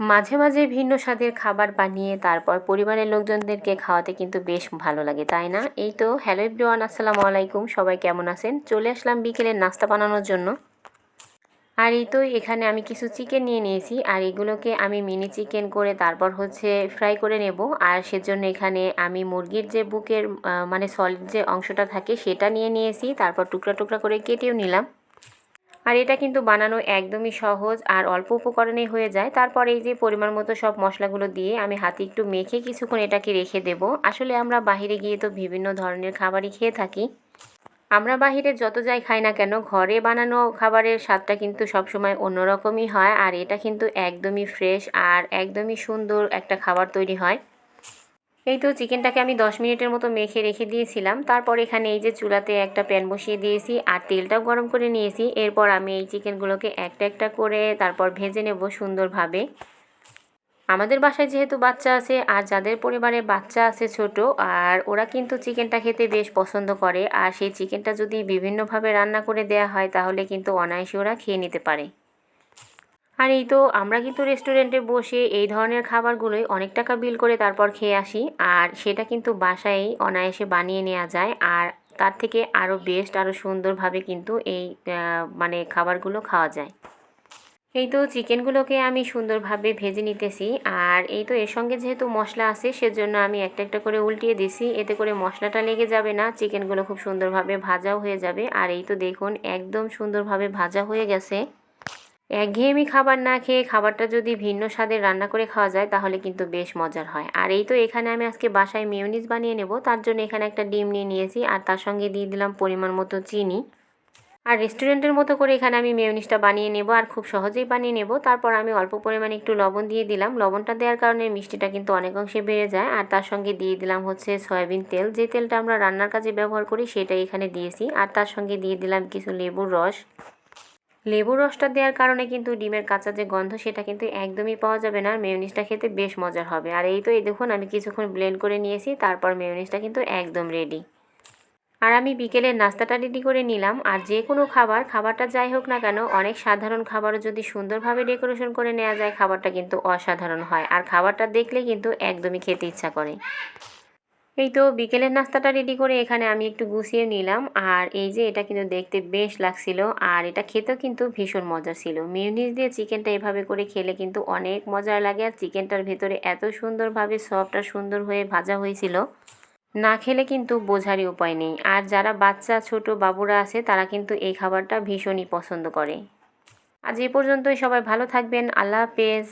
মাঝে মাঝে ভিন্ন স্বাদের খাবার বানিয়ে তারপর পরিবারের লোকজনদেরকে খাওয়াতে কিন্তু বেশ ভালো লাগে, তাই না? এই তো হ্যালো এভরিওয়ান আসসালামু আলাইকুম, সবাই কেমন আছেন? চলে আসলাম বিকেলের নাস্তা বানানোর জন্য। আর এই তো, এখানে আমি কিছু চিকেন নিয়ে নিয়েছি, আর এগুলোকে আমি মিনি চিকেন করে তারপর হচ্ছে ফ্রাই করে নেব। আর সেজন্য এখানে আমি মুরগির যে বুকের মানে সলিড যে অংশটা থাকে সেটা নিয়ে নিয়েছি, তারপর টুকরা টুকরা করে কেটেও নিলাম। আর এটা কিন্তু বানানো একদমই সহজ আর অল্প উপকরণেই হয়ে যায়। তারপর এই যে পরিমাণ মতো সব মশলাগুলো দিয়ে আমি হাতে একটু মেখে কিছুক্ষণ এটাকে রেখে দেব। আসলে আমরা বাইরে গিয়ে তো বিভিন্ন ধরনের খাবারই খেয়ে থাকি। আমরা বাহিরে যত যাই খাই না কেন, ঘরে বানানো খাবারের স্বাদটা কিন্তু সবসময় অন্যরকমই হয় আর এটা কিন্তু একদমই ফ্রেশ আর একদমই সুন্দর একটা খাবার তৈরি হয়। এই তো চিকেনটাকে আমি দশ মিনিটের মতো মেখে রেখে দিয়েছিলাম। তারপর এখানে এই যে চুলাতে একটা প্যান বসিয়ে দিয়েছি আর তেলটাও গরম করে নিয়েছি। এরপর আমি এই চিকেনগুলোকে একটা একটা করে তারপর ভেজে নেব সুন্দরভাবে। আমাদের বাসায় যেহেতু বাচ্চা আছে আর যাদের পরিবারে বাচ্চা আছে ছোট, আর ওরা কিন্তু চিকেনটা খেতে বেশ পছন্দ করে, আর সেই চিকেনটা যদি বিভিন্নভাবে রান্না করে দেয়া হয় তাহলে কিন্তু অনায়াসে ওরা খেয়ে নিতে পারে। আর এই তো আমরা কিন্তু রেস্টুরেন্টে বসে এই ধরনের খাবারগুলোই অনেক টাকা বিল করে তারপর খেয়ে আসি। আর সেটা কিন্তু বাসায় অনায়াসে বানিয়ে নেওয়া যায়। আর তার থেকে আরও বেস্ট আরও সুন্দরভাবে কিন্তু এই মানে খাবারগুলো খাওয়া যায়। এই তো চিকেনগুলোকে আমি সুন্দরভাবে ভেজে নিতেছি। আর এই তো এর সঙ্গে যেহেতু মশলা আছে, সেজন্য আমি একটা একটা করে উল্টিয়ে দিছি। এতে করে মশলাটা লেগে যাবে না চিকেনগুলো খুব সুন্দরভাবে ভাজাও হয়ে যাবে। আর এই তো দেখুন, একদম সুন্দরভাবে ভাজা হয়ে গেছে। একঘেয়েমি খাবার না খেয়ে খাবারটা যদি ভিন্ন স্বাদের রান্না করে খাওয়া যায়, তাহলে কিন্তু বেশ মজার হয়। আর এই তো এখানে আমি আজকে বাসায় মেয়োনিজ বানিয়ে নেব। তার জন্য এখানে একটা ডিম নিয়ে নিয়েছি আর তার সঙ্গে দিয়ে দিলাম পরিমাণ মতো চিনি। আর রেস্টুরেন্টের মতো করে এখানে আমি মেয়োনিজটা বানিয়ে নেব আর খুব সহজেই বানিয়ে নেব। তারপর আমি অল্প পরিমাণে একটু লবণ দিয়ে দিলাম। লবণটা দেওয়ার কারণে মিষ্টিটা কিন্তু অনেক অংশে বেড়ে যায়। আর তার সঙ্গে দিয়ে দিলাম হচ্ছে সয়াবিন তেল। যে তেলটা আমরা রান্নার কাজে ব্যবহার করি, সেটাই এখানে দিয়েছি। আর তার সঙ্গে দিয়ে দিলাম কিছু লেবুর রস। লেবুর রসটা দেওয়ার কারণে কিন্তু ডিমের কাঁচা যে গন্ধ, সেটা কিন্তু একদমই পাওয়া যাবে না। আর মেয়োনিজটা খেতে বেশ মজার হবে। আর এই তো, এই দেখুন, আমি কিছুক্ষণ ব্লেন্ড করে নিয়েছি, তারপর মেয়োনিজটা কিন্তু একদম রেডি আর আমি বিকেলের নাস্তাটা রেডি করে নিলাম। আর যে কোনো খাবার, খাবারটা যাই হোক না কেন, অনেক সাধারণ খাবারও যদি সুন্দরভাবে ডেকোরেশন করে নেওয়া যায়, খাবারটা কিন্তু অসাধারণ হয়। আর খাবারটা দেখলে কিন্তু একদমই খেতে ইচ্ছা করে। এই তো বিকেলের নাস্তাটা রেডি করে এখানে আমি একটু গুছিয়ে নিলাম। আর এই যে এটা কিন্তু দেখতে বেশ লাগছিল। আর এটা খেতেও কিন্তু ভীষণ মজার ছিল। মিউনিস দিয়ে চিকেনটা এভাবে করে খেলে কিন্তু অনেক মজার লাগে। আর চিকেনটার ভেতরে এত সুন্দরভাবে সফট আর সুন্দর হয়ে ভাজা হয়েছিল, না খেলে কিন্তু বোঝারই উপায় নেই। আর যারা বাচ্চা, ছোট বাবুরা আছে, তারা কিন্তু এই খাবারটা ভীষণই পছন্দ করে। আজ এ পর্যন্তই। সবাই ভালো থাকবেন। আল্লাহ হাফেজ।